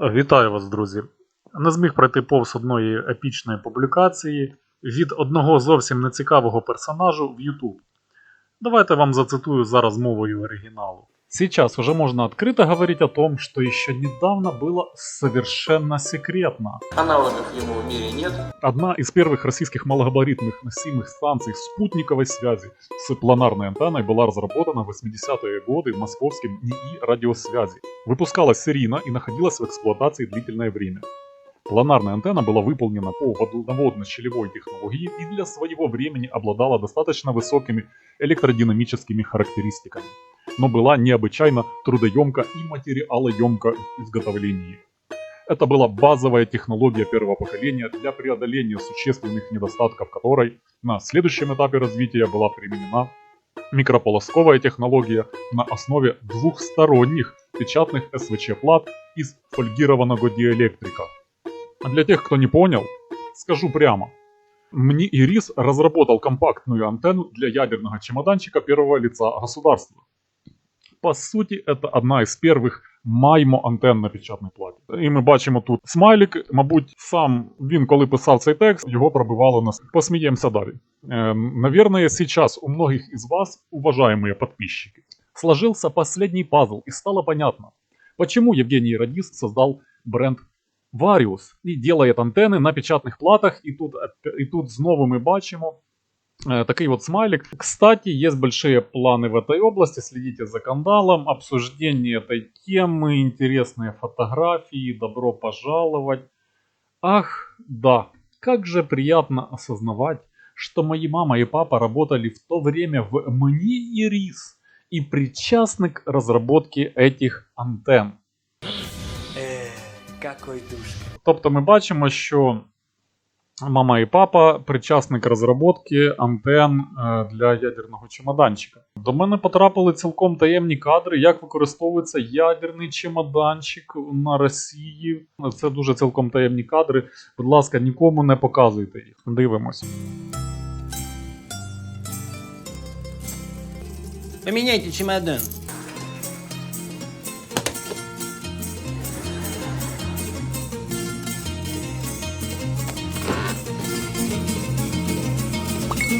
Вітаю вас, друзі! Не зміг пройти повз одної епічної публікації від одного зовсім нецікавого персонажу в YouTube. Давайте вам зацитую зараз мовою оригіналу. Сейчас уже можно открыто говорить о том, что еще недавно было совершенно секретно. Аналогов ему в мире нет. Одна из первых российских малогабаритных носимых станций спутниковой связи с планарной антенной была разработана в 80-е годы московским НИИ радиосвязи. Выпускалась серийно и находилась в эксплуатации длительное время. Планарная антенна была выполнена по водонаводно-щелевой технологии и для своего времени обладала достаточно высокими электродинамическими характеристиками, но была необычайно трудоемка и материалоемка в изготовлении. Это была базовая технология первого поколения для преодоления существенных недостатков которой на следующем этапе развития была применена микрополосковая технология на основе двухсторонних печатных СВЧ-плат из фольгированного диэлектрика. А для тех, кто не понял, скажу прямо. МНИ ИРИС разработал компактную антенну для ядерного чемоданчика первого лица государства. По суті, це одна із перших маймо антенн на печатній платі. І ми бачимо тут смайлик. Мабуть, сам він, коли писав цей текст, його пробивало нас. Посміємося далі. Э, наверное, сейчас у многих из вас, уважаемые подписчики, сложился последний пазл и стало понятно, почему Евгений Радис создал бренд Varius і делает антенни на печатних платах. І тут, і тут знову ми бачимо Э, Такой вот смайлик. Кстати, есть большие планы в этой области. Следите за кандалом, обсуждение этой темы, интересные фотографии. Добро пожаловать. Ах, да, как же приятно осознавать, что мои мама и папа работали в то время в МНИ и РИС и причастны к разработке этих антенн. Э, какой душка. Тобто ми бачимо, що мама і папа причасні к розробці антенн е, для ядерного чемоданчика. До мене потрапили цілком таємні кадри, як використовується ядерний чемоданчик на Росії. Це дуже цілком таємні кадри. Будь ласка, нікому не показуйте їх. Дивимось. Поменяйте чемодан.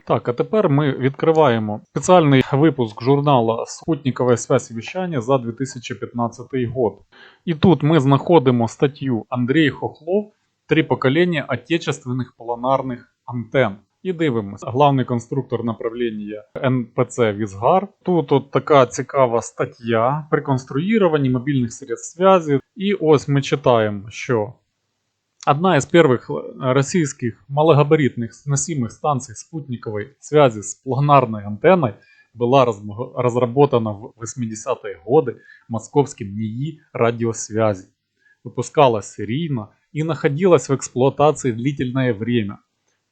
Так, а тепер ми відкриваємо спеціальний випуск журнала «Спутниковая связь и вещание» за 2015 год. І тут ми знаходимо статтю Андрій Хохлов «Три покоління отечественних планарних антенн». І дивимося. Главний конструктор направлення НПЦ Візгар. Тут от така цікава стаття при конструюванні мобільних средств связи. І ось ми читаємо, що Одна из первых э, российских малогабаритных носимых станций спутниковой связи с планарной антенной была разработана в 80-е годы московским НИИ радиосвязи. Выпускалась серийно и находилась в эксплуатации длительное время.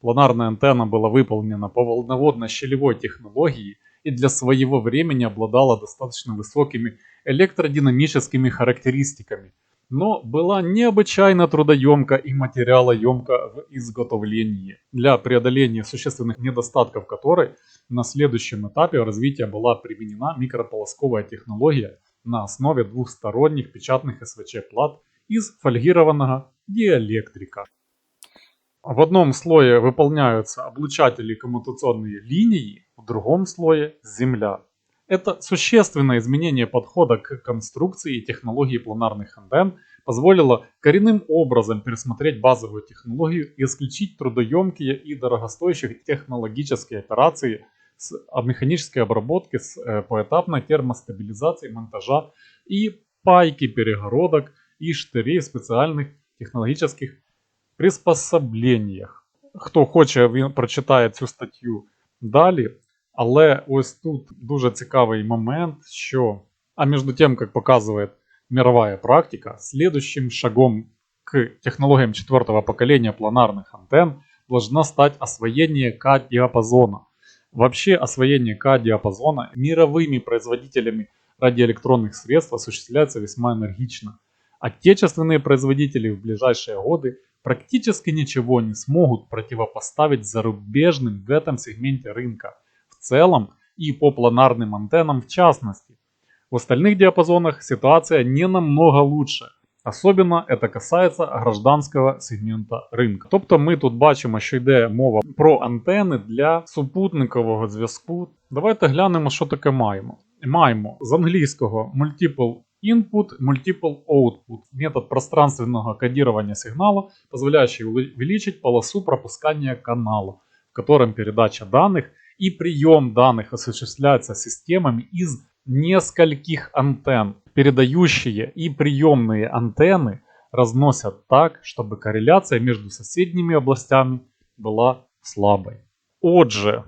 Планарная антенна была выполнена по волноводно-щелевой технологии и для своего времени обладала достаточно высокими электродинамическими характеристиками – но была необычайно трудоемка и материалоемка в изготовлении, для преодоления существенных недостатков которой на следующем этапе развития была применена микрополосковая технология на основе двухсторонних печатных СВЧ-плат из фольгированного диэлектрика. В одном слое выполняются облучатели коммутационные линии, в другом слое земля. Это существенное изменение подхода к конструкции и технологии планарных антенн позволило коренным образом пересмотреть базовую технологию и исключить трудоемкие и дорогостоящие технологические операции с а, механической обработки, с э, поэтапной термостабилизацией монтажа и пайки перегородок и штырей в специальных технологических приспособлениях. Хто хоче, він прочитає цю статтю далі. Але ось тут дуже цікавий момент, що, а між тем, как показывает мировая практика, следующим шагом к технологиям четвертого поколения планарных антенн должна стать освоение К-диапазона. Вообще освоение К-диапазона мировыми производителями радиоэлектронных средств осуществляется весьма энергично. Отечественные производители в ближайшие годы практически ничего не смогут противопоставить зарубежным в этом сегменте рынка – целом и по планарным антеннам в частности. В остальных диапазонах ситуация не намного лучше. Особенно это касається гражданського сегмента ринку. Тобто ми тут бачимо, що йде мова про антени для супутникового зв'язку. Давайте глянемо, що таке маємо. Маємо з англійського multiple input, multiple output, метод пространственного кодирования сигнала, позволяющий увеличить полосу пропускания канала, в котором передача данных и прием данных осуществляется системами из нескольких антенн. Передающие и приемные антенны разносят так, чтобы корреляция между соседними областями була слабою. Отже,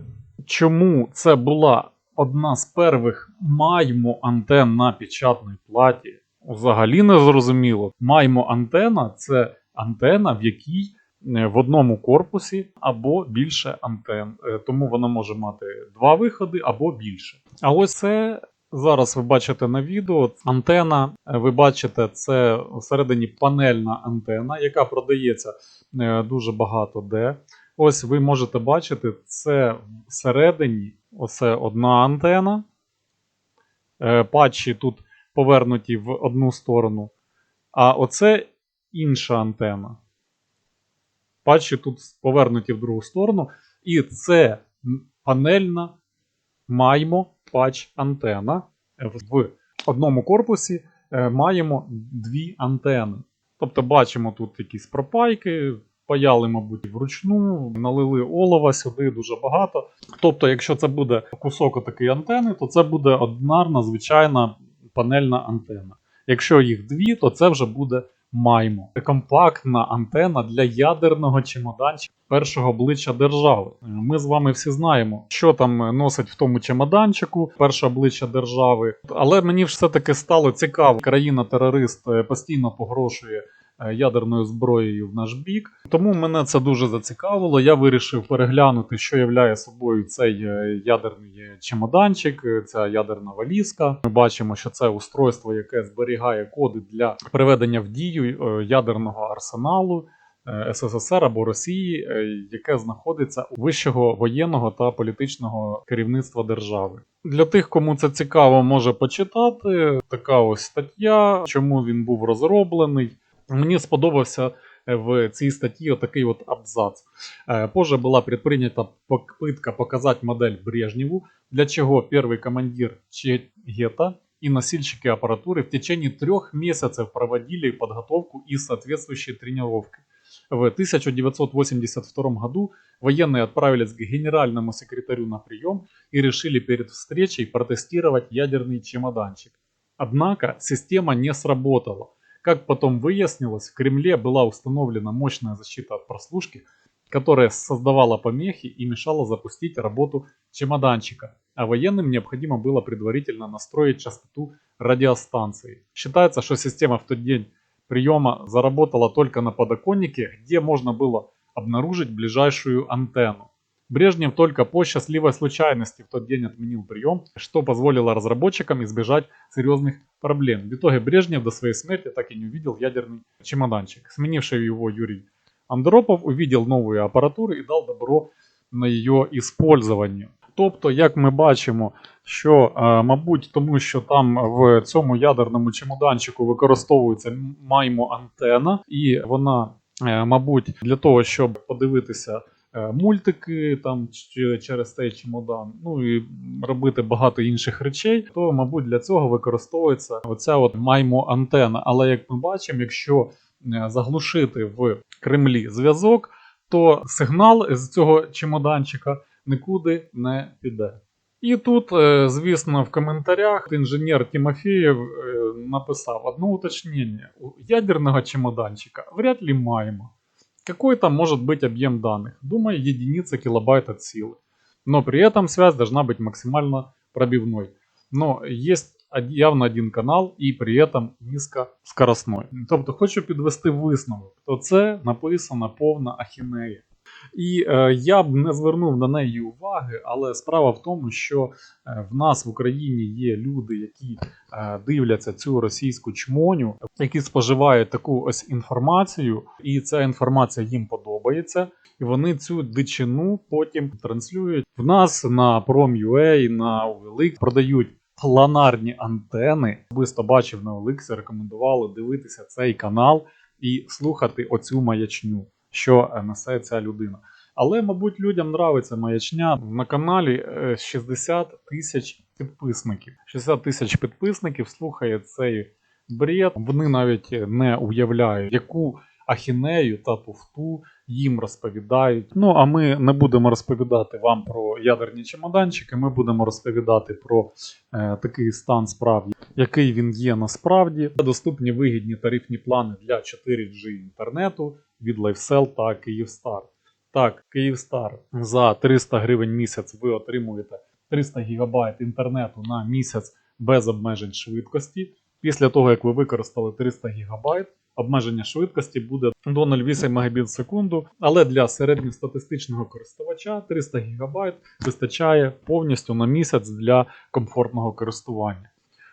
чому це була одна з перших маймо антен на печатній платі? Взагалі не зрозуміло. Маймо антена це антена, в якій е, в одному корпусі або більше антен. Е, Тому вона може мати два виходи або більше. А ось це зараз ви бачите на відео. Антена, е, ви бачите, це всередині панельна антена, яка продається е, дуже багато де. Ось ви можете бачити, це всередині оце одна антена. Е, Патчі тут повернуті в одну сторону. А оце інша антена. Патчі тут повернуті в другу сторону. І це панельна маймо патч антена. В одному корпусі е, маємо дві антени. Тобто бачимо тут якісь пропайки, паяли, мабуть, вручну, налили олова сюди дуже багато. Тобто, якщо це буде кусок такої антени, то це буде одинарна звичайна панельна антена. Якщо їх дві, то це вже буде маймо. Це компактна антена для ядерного чемоданчика першого обличчя держави. Ми з вами всі знаємо, що там носить в тому чемоданчику перше обличчя держави. Але мені все-таки стало цікаво. Країна-терорист е, постійно погрошує ядерною зброєю в наш бік. Тому мене це дуже зацікавило. Я вирішив переглянути, що являє собою цей е, ядерний чемоданчик, е, ця ядерна валізка. Ми бачимо, що це устройство, яке зберігає коди для приведення в дію е, ядерного арсеналу. е, СССР або Росії, е, яке знаходиться у вищого воєнного та політичного керівництва держави. Для тих, кому це цікаво, може почитати. Така ось стаття, чому він був розроблений. Мені сподобався е, в цій статті отакий от абзац. Э, Позже была предпринята попытка показать модель Брежневу, для чего первый командир Чегета и носильщики аппаратуры в течение трех месяцев проводили подготовку и соответствующие тренировки. В 1982 году военные отправились к генеральному секретарю на прием и решили перед встречей протестировать ядерный чемоданчик. Однако система не сработала. как потом выяснилось, в Кремле была установлена мощная защита от прослушки, которая создавала помехи и мешала запустить работу чемоданчика, а военным необходимо было предварительно настроить частоту радиостанции. Считается, что система в тот день приема заработала только на подоконнике, где можно было обнаружить ближайшую антенну. Брежнев только по счастливой случайности в тот день отменил прием, что позволило разработчикам избежать серьезных проблем. В итоге Брежнев до своей смерти так и не увидел ядерный чемоданчик. Сменивший его Юрий Андропов увидел новую апаратуру і дав добро на її использование. Тобто, як ми бачимо, що, е, мабуть, тому що там в цьому ядерному чемоданчику використовується маймо антена, і вона, е, мабуть, для того, щоб подивитися мультики там через цей чемодан, ну і робити багато інших речей, то, мабуть, для цього використовується оця от маймо антена. Але як ми бачимо, якщо е, заглушити в Кремлі зв'язок, то сигнал з цього чемоданчика нікуди не піде. І тут, е, звісно, в коментарях інженер Тимофеєв е, написав одно уточнення. У ядерного чемоданчика вряд ли маємо. Какой там может быть объем данных? Думаю, единица килобайт от силы. Но при этом связь должна быть максимально пробивной. Но есть од- явно один канал і при этом низькоскоростной. Тобто хочу підвести висновок, то це написана повна ахінея. І е, я б не звернув на неї уваги, але справа в тому, що е, в нас в Україні є люди, які е, дивляться цю російську чмоню, які споживають таку ось інформацію, і ця інформація їм подобається. І вони цю дичину потім транслюють. В нас на Prom.ua, на Велик продають планарні антени. Особисто бачив на Оликсі, рекомендували дивитися цей канал і слухати оцю маячню, що е, несе ця людина. Але, мабуть, людям нравиться маячня. На каналі е, 60 тисяч підписників. 60 тисяч підписників слухає цей бред. Вони навіть не уявляють, яку ахінею та туфту їм розповідають. Ну а ми не будемо розповідати вам про ядерні чемоданчики. Ми будемо розповідати про е, такий стан справ, який він є насправді. Доступні вигідні тарифні плани для 4G інтернету від LifeSell та Kyivstar. Так, Kyivstar за 300 гривень місяць ви отримуєте 300 ГБ інтернету на місяць без обмежень швидкості. Після того, як ви використали 300 ГБ, обмеження швидкості буде до 0,8 Мбіт в секунду, але для середньостатистичного користувача 300 ГБ вистачає повністю на місяць для комфортного користування.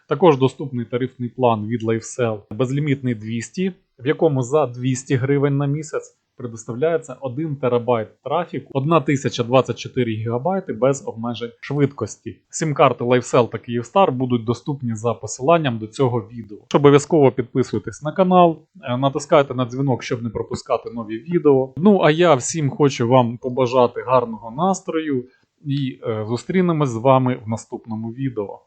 Також доступний тарифний план від LifeSell безлімітний 200, в якому за 200 гривень на місяць предоставляється 1 терабайт трафіку, 1024 гігабайти без обмежень швидкості. Сім-карти LifeSell та Kyivstar будуть доступні за посиланням до цього відео. Обов'язково підписуйтесь на канал, е, натискайте на дзвінок, щоб не пропускати нові відео. Ну а я всім хочу вам побажати гарного настрою і е, зустрінемось з вами в наступному відео.